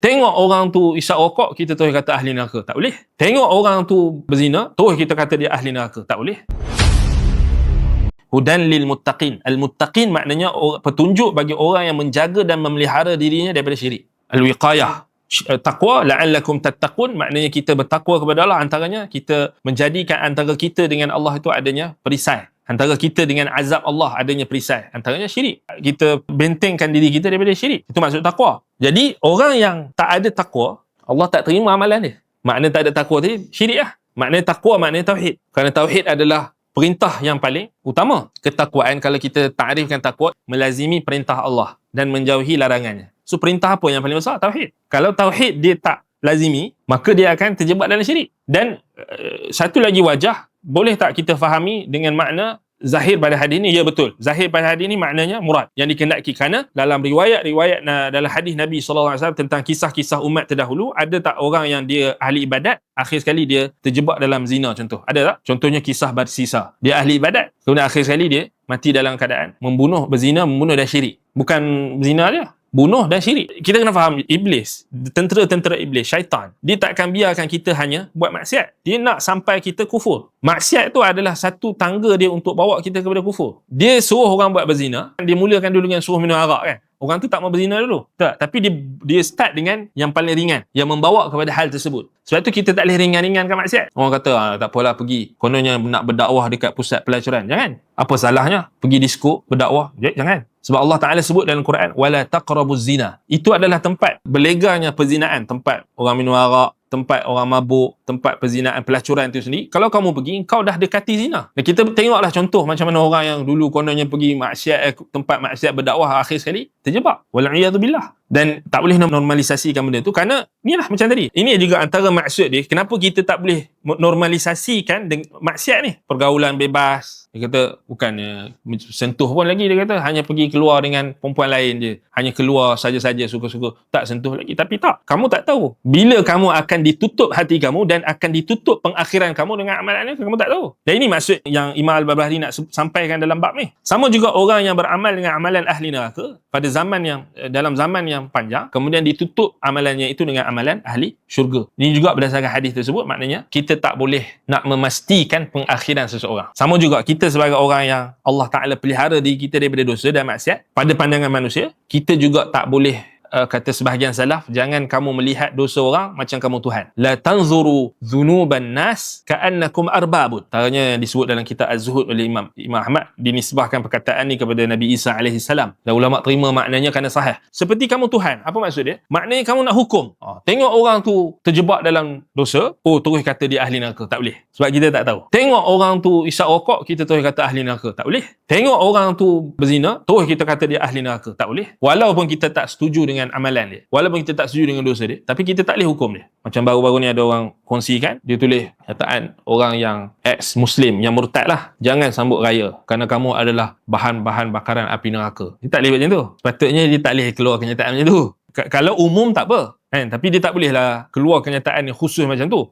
Tengok orang tu isap rokok, kita terus kata ahli neraka. Tak boleh. Tengok orang tu berzina, terus kita kata dia ahli neraka. Tak boleh. Hudan lil muttaqin. Al muttaqin maknanya petunjuk bagi orang yang menjaga dan memelihara dirinya daripada syirik. Al wiqayah. Eh, Taqwa la'allakum tattaqun maknanya kita bertakwa kepada Allah antaranya kita menjadikan antara kita dengan Allah itu adanya perisai. Antara kita dengan azab Allah adanya perisai. Antaranya syirik. Kita bentengkan diri kita daripada syirik. Itu maksud takwa. Jadi orang yang tak ada takwa, Allah tak terima amalan dia. Makna tak ada takwa tadi, syirik lah. Makna takwa makna tauhid. Kerana tauhid adalah perintah yang paling utama. Ketakwaan kalau kita takrifkan takwa, melazimi perintah Allah dan menjauhi larangannya. So perintah apa yang paling besar? Tauhid. Kalau tauhid dia tak lazimi, maka dia akan terjebak dalam syirik. Dan uh, satu lagi wajah, boleh tak kita fahami dengan makna zahir pada hadis ini? Ya betul. Zahir pada hadis ini maknanya murad. Yang dikendaki kerana dalam riwayat-riwayat dalam hadis Nabi SAW tentang kisah-kisah umat terdahulu, ada tak orang yang dia ahli ibadat, akhir sekali dia terjebak dalam zina contoh. Ada tak? Contohnya kisah Barsisa. Dia ahli ibadat. Kemudian akhir sekali dia mati dalam keadaan membunuh, berzina, membunuh dan syirik. Bukan zina dia. Bunuh dan syirik. Kita kena faham, iblis, tentera-tentera iblis, syaitan, dia takkan biarkan kita hanya buat maksiat. Dia nak sampai kita kufur. Maksiat tu adalah satu tangga dia untuk bawa kita kepada kufur. Dia suruh orang buat berzina, dia mulakan dulu dengan suruh minum arak kan. Orang tu tak mau berzina dulu. Tak. Tapi dia dia start dengan yang paling ringan. Yang membawa kepada hal tersebut. Sebab tu kita tak boleh ringan-ringankan maksiat. Orang kata, ah, tak apalah pergi. Kononnya nak berdakwah dekat pusat pelacuran. Jangan. Apa salahnya? Pergi disko, berdakwah. Jangan. Sebab Allah Ta'ala sebut dalam Quran, wala تَقْرَبُ zina. Itu adalah tempat berlegarnya perzinaan. Tempat orang minum arak, tempat orang mabuk, tempat perzinaan, pelacuran itu sendiri. Kalau kamu pergi, kau dah dekati zina. Dan kita tengoklah contoh macam mana orang yang dulu kononnya pergi maksiat, eh, tempat maksiat berdakwah akhir sekali, terjebak. وَلَعِيَذُ billah. Dan tak boleh normalisasikan benda tu kerana inilah macam tadi. Ini juga antara maksud dia. Kenapa kita tak boleh normalisasikan maksiat ni? Pergaulan bebas. Dia kata bukannya sentuh pun lagi dia kata hanya pergi keluar dengan perempuan lain je. Hanya keluar saja-saja suka-suka. Tak sentuh lagi. Tapi tak. Kamu tak tahu. Bila kamu akan ditutup hati kamu dan akan ditutup pengakhiran kamu dengan amalan ni, kamu tak tahu. Dan ini maksud yang Imam Al-Babahri nak sampaikan dalam bab ni. Sama juga orang yang beramal dengan amalan ahli neraka pada zaman yang eh, dalam zaman yang panjang kemudian ditutup amalannya itu dengan amalan ahli syurga. Ini juga berdasarkan hadis tersebut maknanya kita tak boleh nak memastikan pengakhiran seseorang. Sama juga kita sebagai orang yang Allah Taala pelihara diri kita daripada dosa dan maksiat pada pandangan manusia, kita juga tak boleh uh, kata sebahagian salaf jangan kamu melihat dosa orang macam kamu Tuhan. La tanzuru dhunuban nas ka'annakum arbabun. Taranya disebut dalam kitab Az-Zuhud oleh Imam Imam Ahmad dinisbahkan perkataan ni kepada Nabi Isa alaihi salam. Dan ulama terima maknanya kerana sahih. Seperti kamu Tuhan. Apa maksud dia? Maknanya kamu nak hukum. Oh, tengok orang tu terjebak dalam dosa oh terus kata dia ahli neraka tak boleh. Sebab kita tak tahu. Tengok orang tu isap rokok kita terus kata ahli neraka tak boleh. Tengok orang tu berzina terus kita kata dia ahli neraka tak boleh. Walaupun kita tak setuju dengan amalan dia. Walaupun kita tak setuju dengan dosa dia tapi kita tak boleh hukum dia. Macam baru-baru ni ada orang kongsikan dia tulis kataan orang yang ex muslim yang murtad lah. Jangan sambut raya kerana kamu adalah bahan-bahan bakaran api neraka. Dia tak boleh macam tu. Sepatutnya dia tak boleh keluar kenyataan macam tu. K- kalau umum tak apa kan? Tapi dia tak boleh lah keluar kenyataan yang khusus macam tu